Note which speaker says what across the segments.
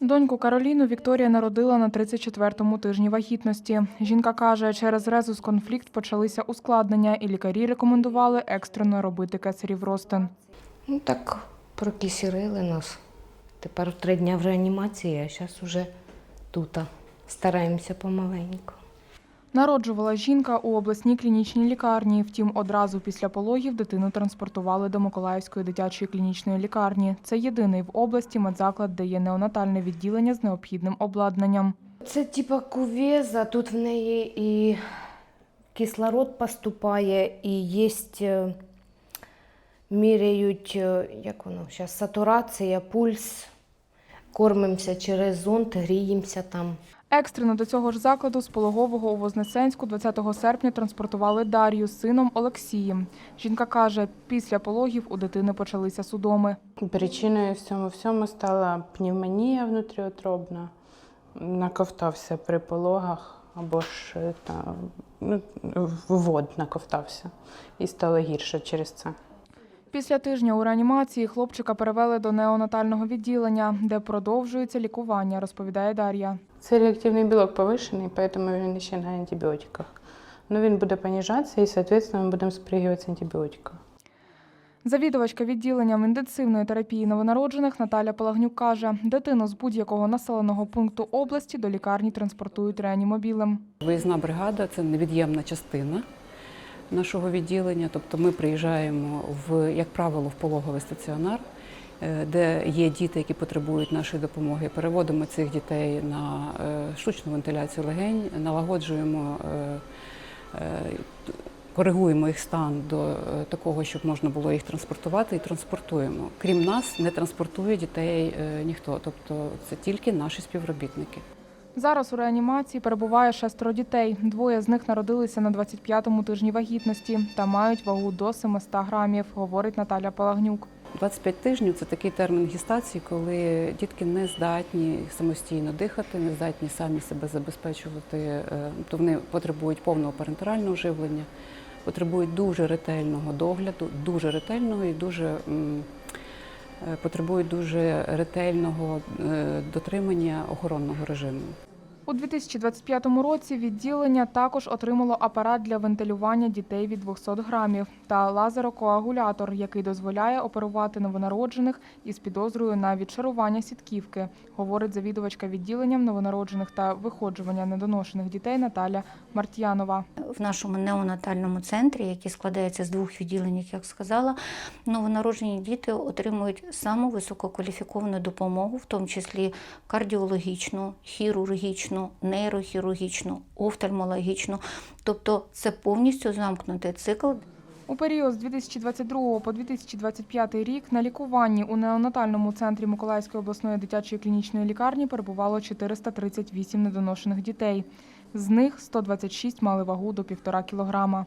Speaker 1: Доньку Кароліну Вікторія народила на 34-му тижні вагітності. Жінка каже, через резус конфлікт почалися ускладнення, і лікарі рекомендували екстрено робити кесарів розтин.
Speaker 2: Ну так прокісірили нас. Тепер три дні в реанімації, а зараз уже тут. Стараємося помаленьку.
Speaker 1: Народжувала жінка у обласній клінічній лікарні. Втім, одразу після пологів дитину транспортували до Миколаївської дитячої клінічної лікарні. Це єдиний в області медзаклад, де є неонатальне відділення з необхідним обладнанням.
Speaker 2: Це типа кувеза, тут в неї і кислород поступає, і є, е, міряють, е, як воно зараз, сатурація, пульс. Кормимося через зонд, гріємося там.
Speaker 1: Екстрено до цього ж закладу з пологового у Вознесенську 20 серпня транспортували Дар'ю з сином Олексієм. Жінка каже, після пологів у дитини почалися судоми.
Speaker 3: Причиною всьому всьому стала пневмонія внутріутробна, наковтався при пологах або ж е, та, ну, ввод наковтався і стало гірше через це.
Speaker 1: Після тижня у реанімації хлопчика перевели до неонатального відділення, де продовжується лікування, розповідає Дар'я.
Speaker 3: Це реактивний білок повишений, тому він ще на антибіотиках. Ну, він буде понижатися і, відповідно, ми будемо спригувати антибіотиками.
Speaker 1: Завідувачка відділенням інтенсивної терапії новонароджених Наталя Палагнюк каже, дитину з будь-якого населеного пункту області до лікарні транспортують реанімобілем.
Speaker 4: Виїзна бригада це невід'ємна частина нашого відділення. Тобто ми приїжджаємо в, як правило, в пологовий стаціонар, е, де є діти, які потребують нашої допомоги. Переводимо цих дітей на е, штучну вентиляцію легень, налагоджуємо. е, Коригуємо їх стан до такого, щоб можна було їх транспортувати, і транспортуємо. Крім нас, не транспортує дітей ніхто, тобто це тільки наші співробітники.
Speaker 1: Зараз у реанімації перебуває шестеро дітей. Двоє з них народилися на 25-му тижні вагітності та мають вагу до 700 грамів, говорить Наталя Палагнюк.
Speaker 4: 25 тижнів це такий термін гестації, коли дітки не здатні самостійно дихати, не здатні самі себе забезпечувати. е, То вони потребують повного парентерального живлення, потребують дуже ретельного догляду, дуже ретельного і дуже потребують дуже ретельного е, дотримання охоронного режиму.
Speaker 1: У 2025 році відділення також отримало апарат для вентилювання дітей від 200 грамів та лазерокоагулятор, який дозволяє оперувати новонароджених із підозрою на відшарування сітківки, говорить завідувачка відділенням новонароджених та виходжування недоношених дітей Наталя Мартьянова.
Speaker 5: в нашому неонатальному центрі, який складається з двох відділень, як сказала, новонароджені діти отримують саму висококваліфіковану допомогу, в тому числі кардіологічну, хірургічну, нейрохірургічну, офтальмологічну. Тобто це повністю замкнутий цикл,
Speaker 1: У період з 2022 по 2025 рік на лікуванні у неонатальному центрі Миколаївської обласної дитячої клінічної лікарні перебувало 438 недоношених дітей. З них 126 мали вагу до 1,5 кілограма.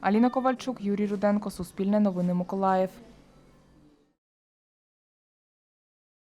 Speaker 1: Аліна Ковальчук, Юрій Руденко, Суспільне новини Миколаїв.